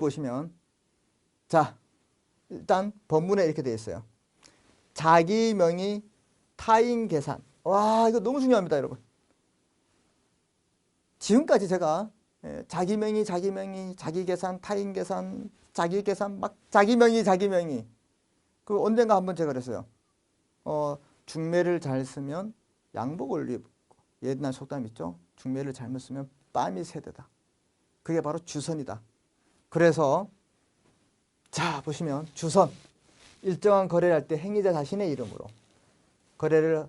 보시면 자 일단 본문에 이렇게 되어 있어요. 자기 명의 타인 계산. 와 이거 너무 중요합니다 여러분. 지금까지 제가 예, 자기 명의 자기 명의 자기 계산 타인 계산 자기 계산 막 자기 명의 자기 명의 그 언젠가 한번 제가 그랬어요. 어 중매를 잘 쓰면 양복을 입고 옛날 속담 있죠. 중매를 잘못 쓰면 빰이 세대다. 그게 바로 주선이다. 그래서 자 보시면 주선 일정한 거래를 할 때 행위자 자신의 이름으로 거래를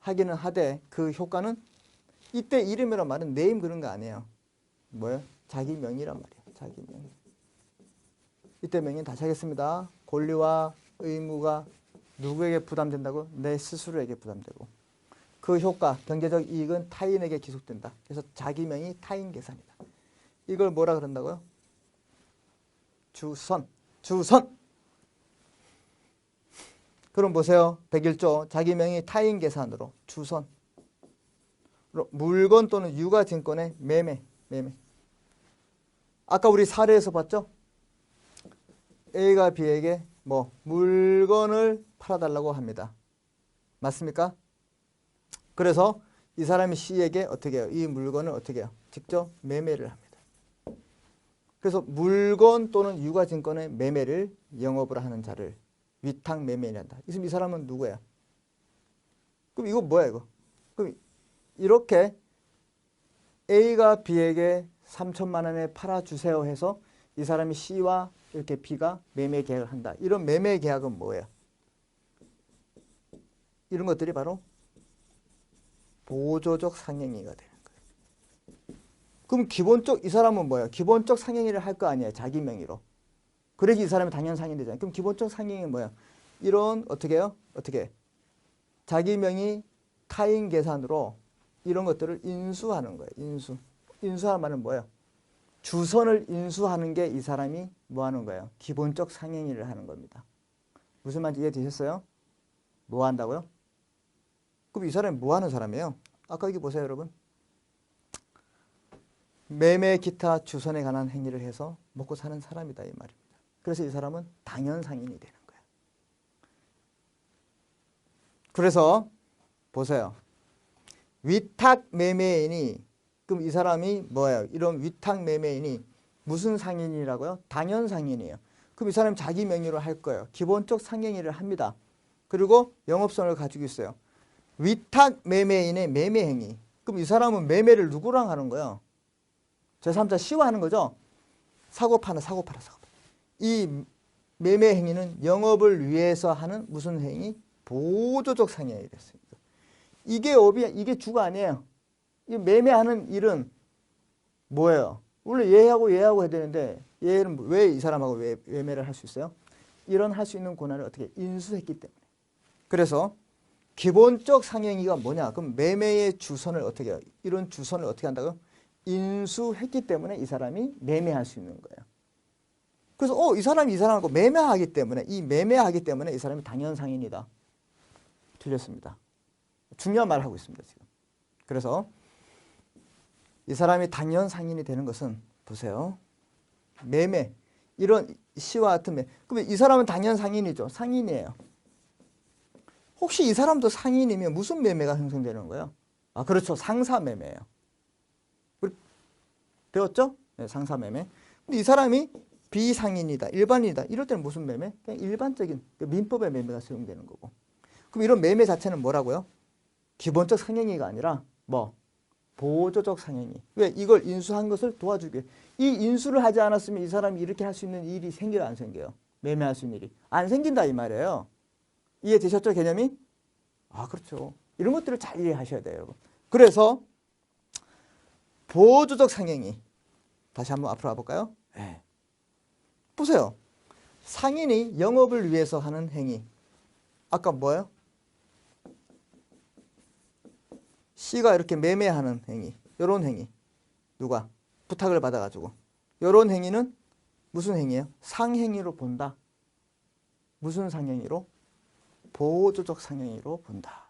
하기는 하되 그 효과는 이때 이름이란 말은 네임 그런 거 아니에요. 뭐예요? 자기 명의란 말이에요. 자기 명의. 이때 명의는 다시 하겠습니다. 권리와 의무가 누구에게 부담된다고? 내 스스로에게 부담되고 그 효과, 경제적 이익은 타인에게 기속된다. 그래서 자기 명의 타인 계산이다. 이걸 뭐라 그런다고요? 주선. 주선. 그럼 보세요. 101조 자기 명의 타인 계산으로 주선. 물건 또는 유가 증권의 매매, 매매. 아까 우리 사례에서 봤죠? A가 B에게 뭐 물건을 팔아달라고 합니다. 맞습니까? 그래서 이 사람이 C에게 어떻게 해요? 이 물건을 어떻게 해요? 직접 매매를 합니다. 그래서 물건 또는 유가증권의 매매를 영업을 하는 자를 위탁 매매인한다. 지금 이 사람은 누구야? 그럼 이거 뭐야 이거? 그럼 이렇게 A가 B에게 3천만 원에 팔아주세요 해서 이 사람이 C와 이렇게 B가 매매 계약을 한다. 이런 매매 계약은 뭐예요? 이런 것들이 바로 보조적 상행위가 거예요. 그럼 기본적 이 사람은 뭐예요? 기본적 상행위를 할 거 아니에요. 자기 명의로. 그래야지 이 사람이 당연 상행이 되잖아요. 그럼 기본적 상행위 뭐야? 이런 어떻게 해요? 어떻게 자기 명의 타인 계산으로 이런 것들을 인수하는 거예요. 인수. 인수하는 말은 뭐예요? 주선을 인수하는 게 이 사람이 뭐 하는 거예요? 기본적 상행위를 하는 겁니다. 무슨 말인지 이해되셨어요? 뭐 한다고요? 그럼 이 사람이 뭐 하는 사람이에요? 아까 여기 보세요, 여러분. 매매 기타 주선에 관한 행위를 해서 먹고 사는 사람이다 이 말입니다. 그래서 이 사람은 당연 상인이 되는 거예요. 그래서 보세요. 위탁 매매인이 그럼 이 사람이 뭐예요? 이런 위탁 매매인이 무슨 상인이라고요? 당연 상인이에요. 그럼 이 사람이 자기 명의로 할 거예요. 기본적 상행위를 합니다. 그리고 영업성을 가지고 있어요. 위탁 매매인의 매매 행위. 그럼 이 사람은 매매를 누구랑 하는 거예요? 제3자 C와 하는 거죠? 사고 파는 사고 팔아 사고 팔아. 이 매매 행위는 영업을 위해서 하는 무슨 행위? 보조적 상행이 됐습니다. 이게 업이 이게 주가 아니에요. 이 매매하는 일은 뭐예요? 원래 얘하고 얘하고 해야 되는데 얘는 왜 이 사람하고 왜 매매를 할 수 있어요? 이런 할 수 있는 권한을 어떻게 인수했기 때문에. 그래서 기본적 상행위가 뭐냐? 그럼 매매의 주선을 어떻게 해요? 이런 주선을 어떻게 한다고요? 인수했기 때문에 이 사람이 매매할 수 있는 거예요. 그래서 어, 이 사람이 이 사람하고 매매하기 때문에 이 매매하기 때문에 이 사람이 당연 상인이다. 틀렸습니다. 중요한 말을 하고 있습니다, 지금. 그래서 이 사람이 당연 상인이 되는 것은 보세요. 매매 이런 시와 같은 매. 그러면 이 사람은 당연 상인이죠. 상인이에요. 혹시 이 사람도 상인이면 무슨 매매가 형성되는 거예요? 아 그렇죠. 상사 매매예요. 배웠죠? 네, 상사 매매. 근데 이 사람이 비상인이다, 일반인이다. 이럴 때는 무슨 매매? 그냥 일반적인 그 민법의 매매가 사용되는 거고. 그럼 이런 매매 자체는 뭐라고요? 기본적 상행위가 아니라 뭐 보조적 상행위. 왜? 이걸 인수한 것을 도와주기. 이 인수를 하지 않았으면 이 사람이 이렇게 할 수 있는 일이 생겨요? 안 생겨요? 매매할 수 있는 일이. 안 생긴다 이 말이에요. 이해되셨죠? 개념이? 아 그렇죠. 이런 것들을 잘 이해하셔야 돼요. 여러분. 그래서 보조적 상행위. 다시 한번 앞으로 가볼까요? 네. 보세요. 상인이 영업을 위해서 하는 행위. 아까 뭐예요? C가 이렇게 매매하는 행위. 이런 행위. 누가? 부탁을 받아가지고. 이런 행위는 무슨 행위예요? 상행위로 본다. 무슨 상행위로? 보조적 상행위로 본다.